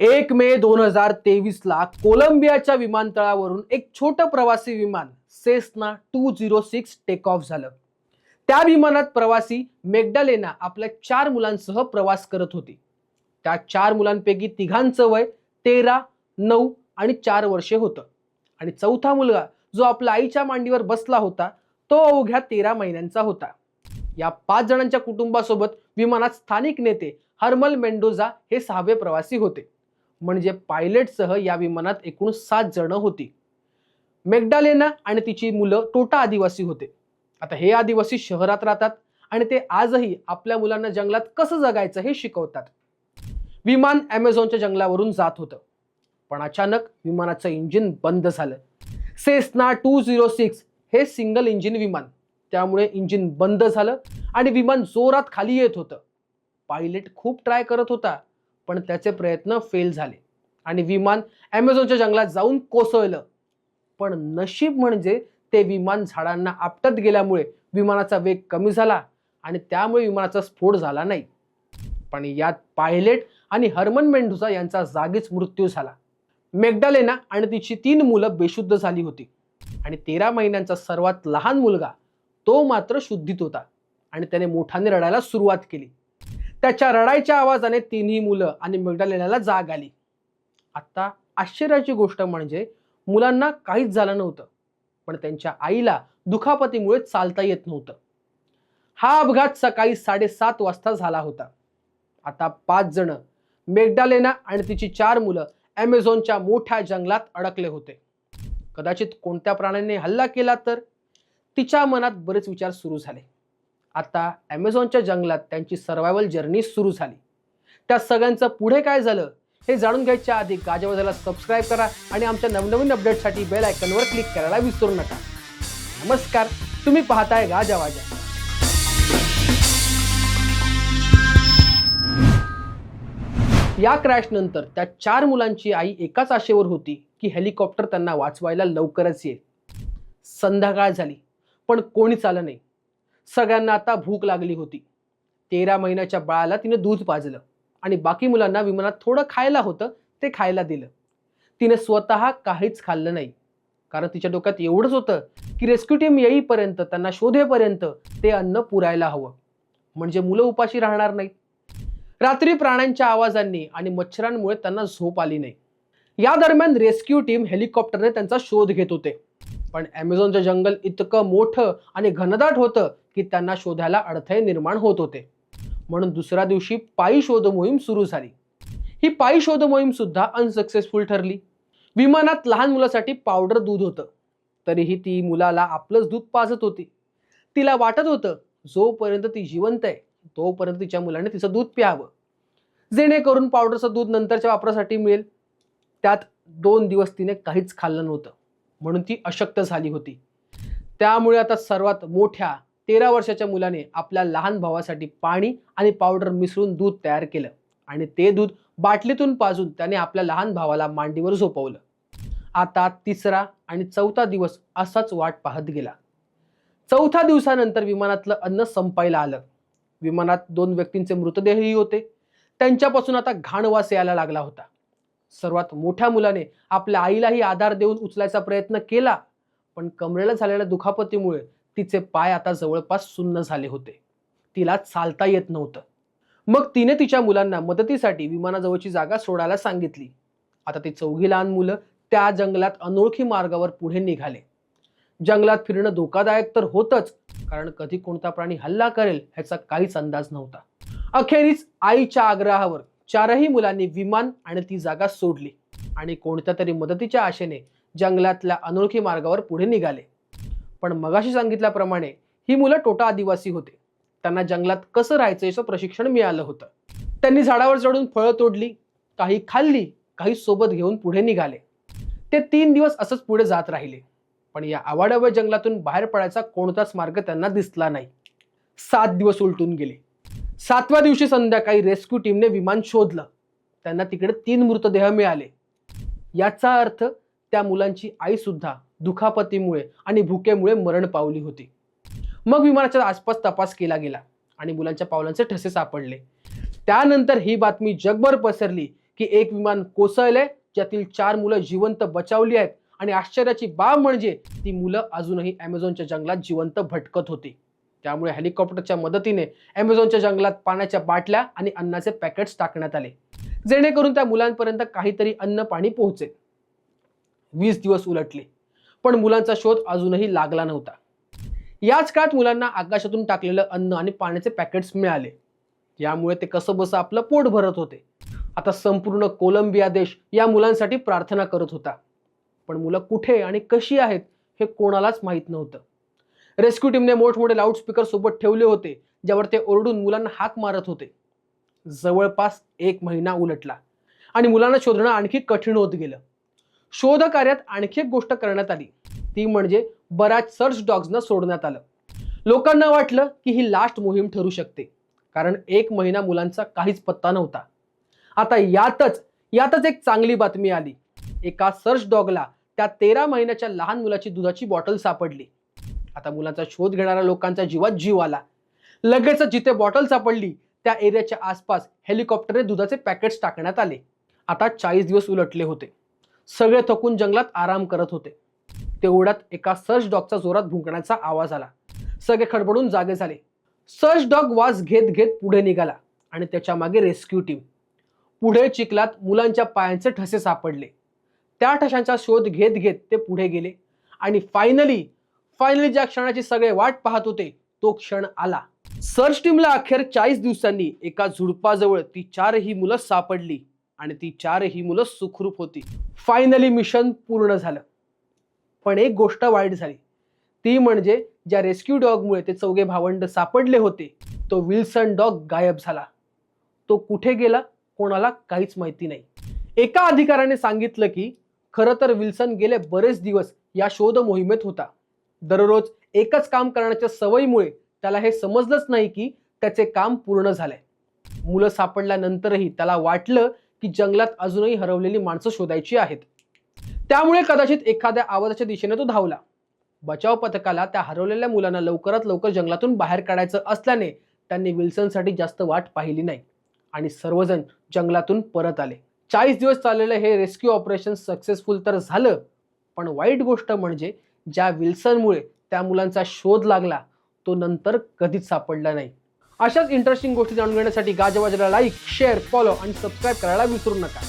एक मे दोन हजार तेवीस ला कोलंबियाच्या विमानतळावरून एक छोटं प्रवासी विमान Cessna two zero six take off झालं. त्या विमानात प्रवासी मेगडालेना आपल्या चार मुलांसह प्रवास करत होती. त्या चार मुलांपैकी तिघांचं वय तेरा नऊ आणि चार वर्षे होतं. आणि चौथा मुलगा जो आपल्या आईच्या मांडीवर बसला होता तो अवघ्या तेरा महिन्यांचा होता. या पाच जणांच्या कुटुंबासोबत विमानात स्थानिक नेते हर्मल मेंडोजा हे सहावे प्रवासी होते. म्हणजे पायलटसह या विमानात एकूण सात जण होती. मेगडालेना आणि तिची मुलं टोटा आदिवासी होते. आता हे आदिवासी शहरात राहतात आणि ते आजही आपल्या मुलांना जंगलात कसं जगायचं हे शिकवतात. विमान ॲमेझॉनच्या जंगलावरून जात होतं. पण अचानक विमानाचं इंजिन बंद झालं. सेस्ना टू झिरो सिक्स हे सिंगल इंजिन विमान. त्यामुळे इंजिन बंद झालं आणि विमान जोरात खाली येत होतं. पायलट खूप ट्राय करत होता. पण त्याचे प्रयत्न फेल झाले. आणि विमान ॲमेझॉनच्या जंगलात जाऊन कोसळलं. पण नशीब म्हणजे ते विमान झाडांना आपटत गेल्यामुळे विमानाचा वेग कमी झाला आणि त्यामुळे विमानाचा स्फोट झाला नाही. पण यात पायलट आणि हरमन मेंढुसा यांचा जागीच मृत्यू झाला. मेगडालेना आणि तिची तीन मुलं बेशुद्ध झाली होती. आणि तेरा महिन्यांचा सर्वात लहान मुलगा तो मात्र शुद्धीत होता. आणि त्याने मोठाने रडायला सुरुवात केली. त्याच्या रडायच्या आवाजाने तिन्ही मुलं आणि मेगडालेनाला जाग आली. आता आश्चर्याची गोष्ट म्हणजे मुलांना काहीच झालं नव्हतं पण त्यांच्या आईला दुखापतीमुळे चालता येत नव्हतं. हा अपघात सकाळी साडेसात वाजता झाला होता. आता पाच जण मेगडालेना आणि तिची चार मुलं ॲमेझॉनच्या मोठ्या जंगलात अडकले होते. कदाचित कोणत्या प्राण्याने हल्ला केला तर तिच्या मनात बरेच विचार सुरू झाले. आता ॲमेझॉनच्या जंगलात त्यांची सर्वायवल जर्नी सुरू झाली. त्या सगळ्यांचं पुढे काय झालं हे जाणून घ्यायच्या आधी गाजावाजाला सबस्क्राईब करा आणि आमच्या नवनवीन अपडेटसाठी बेल आयकनवर क्लिक करायला विसरू नका. नमस्कार तुम्ही पाहताय गाजावाजा या क्रॅश नंतर त्या चार मुलांची आई एकाच आशेवर होती की हेलिकॉप्टर त्यांना वाचवायला लवकरच येईल. संध्याकाळ झाली पण कोणीच आलं नाही. सगळ्यांना आता भूक लागली होती. तेरा महिन्याच्या बाळाला तिने दूध पाजलं आणि बाकी मुलांना विमानात थोडं खायला होतं ते खायला दिलं. तिने स्वतः काहीच खाल्लं नाही. कारण तिच्या डोक्यात एवढंच होतं की रेस्क्यू टीम येईपर्यंत त्यांना शोधेपर्यंत ते अन्न पुरायला हवं. म्हणजे मुलं उपाशी राहणार नाहीत. रात्री प्राण्यांच्या आवाजांनी आणि मच्छरांमुळे त्यांना झोप आली नाही. या दरम्यान रेस्क्यू टीम हेलिकॉप्टरने त्यांचा शोध घेत होते. पण ॲमेझॉनचं जंगल इतकं मोठं आणि घनदाट होतं की त्यांना शोधायला अडथळे निर्माण होत होते. म्हणून दुसऱ्या दिवशी पायी शोध मोहीम सुरू झाली. ही पायी शोध मोहीम सुद्धा अनसक्सेसफुल ठरली. विमानात लहान मुलासाठी पावडर दूध होतं. तरीही ती मुलाला आपलंच दूध पाजत होती. तिला वाटत होतं जोपर्यंत ती जिवंत आहे तोपर्यंत तिच्या मुलाने तिचं दूध प्यावं. जेणेकरून पावडरचं दूध नंतरच्या वापरासाठी मिळेल. त्यात दोन दिवस तिने काहीच खाल्लं नव्हतं. म्हणून ती अशक्त झाली होती. त्यामुळे आता सर्वात मोठ्या तेरा वर्षाच्या मुलाने आपल्या लहान भावासाठी पाणी आणि पावडर मिसळून दूध तयार केलं. आणि ते दूध बाटलीतून पाजून त्याने आपल्या लहान भावाला मांडीवर झोपवलं. आता तिसरा आणि चौथा दिवस असाच वाट पाहत गेला. चौथ्या दिवसानंतर विमानातलं अन्न संपायला आलं. विमानात दोन व्यक्तींचे मृतदेहही होते. त्यांच्यापासून आता घाणवास यायला लागला होता. सर्वात मोठ्या मुलाने आपल्या आईलाही आधार देऊन उचलायचा प्रयत्न केला. पण कमरेला झालेल्या दुखापतीमुळे तिचे पाय आता जवळपास सुन्न झाले होते. तिला चालता येत नव्हतं. मग तिने तिच्या मुलांना मदतीसाठी विमानाजवळची जागा सोडायला सांगितली. आता ती चौघी लहान मुलं त्या जंगलात अनोळखी मार्गावर पुढे निघाले. जंगलात फिरणं धोकादायक तर होतच कारण कधी कोणता प्राणी हल्ला करेल ह्याचा काहीच अंदाज नव्हता. अखेरीस आईच्या आग्रहावर चारही मुलांनी विमान आणि ती जागा सोडली आणि कोणत्या तरी मदतीच्या आशेने जंगलातल्या अनोळखी मार्गावर पुढे निघाले. पण मगाशी सांगितल्याप्रमाणे ही मुलं टोटा आदिवासी होते. त्यांना जंगलात कसं राहायचं याचं प्रशिक्षण मिळालं होतं. त्यांनी झाडावर चढून फळं तोडली काही खाल्ली काही सोबत घेऊन पुढे निघाले. ते तीन दिवस असंच पुढे जात राहिले. पण या आवाडाव्या जंगलातून बाहेर पडायचा कोणताच मार्ग त्यांना दिसला नाही. सात दिवस उलटून गेले. सातव्या दिवशी संध्याकाळी रेस्क्यू टीमने विमान शोधलं. त्यांना तिकडे तीन मृतदेह मिळाले. याचा अर्थ त्या मुलांची आईसुद्धा दुखापतीमुळे आणि भुकेमुळे मरण पावली होती. मग विमानाच्या आसपास तपास केला गेला आणि मुलांच्या पावलांचे ठसे सापडले. त्यानंतर ही बातमी जगभर पसरली की एक विमान कोसळले ज्यातील चार मुलं जिवंत बचावली आहेत आणि आश्चर्याची बाब म्हणजे ती मुलं अजूनही अमेझॉनच्या जंगलात जिवंत भटकत होती. त्यामुळे हेलिकॉप्टरच्या मदतीने अमेझॉनच्या जंगलात पाण्याच्या बाटल्या आणि अन्नाचे पॅकेट्स टाकण्यात आले. जेणेकरून त्या मुलांपर्यंत काहीतरी अन्न पाणी पोहोचेल. वीस दिवस उलटले. पण मुलांचा शोध अजूनही लागला नव्हता. याच काळात मुलांना आकाशातून टाकलेलं अन्न आणि पाण्याचे पॅकेट्स मिळाले. यामुळे ते कसं बसं आपलं पोट भरत होते. आता संपूर्ण कोलंबिया देश या मुलांसाठी प्रार्थना करत होता. पण मुलं कुठे आणि कशी आहेत हे कोणालाच माहीत नव्हतं. रेस्क्यू टीमने मोठमोठे लाऊडस्पीकर सोबत ठेवले होते ज्यावर ते ओरडून मुलांना हाक मारत होते. जवळपास एक महिना उलटला आणि मुलांना शोधणं आणखी कठीण होत गेलं. शोध कार्यात आणखी एक गोष्ट करण्यात आली. ती म्हणजे बऱ्याच सर्च डॉग्सना सोडण्यात आलं. लोकांना वाटलं की ही लास्ट मोहीम ठरू शकते. कारण एक महिना मुलांचा काहीच पत्ता नव्हता. आता यातच यातच एक चांगली बातमी आली. एका सर्च डॉगला त्या तेरा महिन्याच्या लहान मुलाची दुधाची बॉटल सापडली. आता मुलांचा शोध घेणाऱ्या लोकांचा जीवात जीव आला. लगेच जिथे बॉटल सापडली त्या एरियाच्या आसपास हेलिकॉप्टरने दुधाचे पॅकेट्स टाकण्यात आले. आता चाळीस दिवस उलटले होते. सगळे थकून जंगलात आराम करत होते. तेवढ्यात एका सर्च डॉगचा जोरात भुंकण्याचा आवाज आला. सगळे खडबडून जागे झाले. सर्च डॉग वास घेत घेत पुढे निघाला आणि त्याच्यामागे रेस्क्यू टीम. पुढे चिखलात मुलांच्या पायांचे ठसे सापडले. त्या ठशांचा शोध घेत घेत ते पुढे गेले आणि फायनली फायनली ज्या क्षणाची सगळे वाट पाहत होते तो क्षण आला. सर्च टीमला अखेर चाळीस दिवसांनी एका झुडपाजवळ ती चारही मुलं सापडली. आणि ती चारही मुलं सुखरूप होती. फायनली मिशन पूर्ण झालं. पण एक गोष्ट वाईट झाली. ती म्हणजे ज्या रेस्क्यू डॉगमुळे ते चौघे भावंड सापडले होते तो विल्सन डॉग गायब झाला. तो कुठे गेला कोणाला काहीच माहिती नाही. एका अधिकाऱ्याने सांगितलं की खरं तर विल्सन गेले बरेच दिवस या शोध मोहिमेत होता. दररोज एकच काम करण्याच्या सवयीमुळे त्याला हे समजलंच नाही की त्याचे काम पूर्ण झालंय. मुलं सापडल्यानंतरही त्याला वाटलं की जंगलात अजूनही हरवलेली माणसं शोधायची आहेत. त्यामुळे कदाचित एखाद्या आवाजाच्या दिशेने तो धावला. बचाव पथकाला त्या हरवलेल्या मुलांना लवकरात लवकर जंगलातून बाहेर काढायचं असल्याने त्यांनी विल्सनसाठी जास्त वाट पाहिली नाही आणि सर्वजण जंगलातून परत आले. चाळीस दिवस चाललेलं हे रेस्क्यू ऑपरेशन सक्सेसफुल तर झालं पण वाईट गोष्ट म्हणजे ज्या विल्सनमुळे त्या मुलांचा शोध लागला तो नंतर कधीच सापडला नाही. अशाच इंटरेस्टिंग गोष्टी जाणून घेण्यासाठी गाजवाजाला लाईक शेअर फॉलो आणि सबस्क्राईब करायला विसरू नका.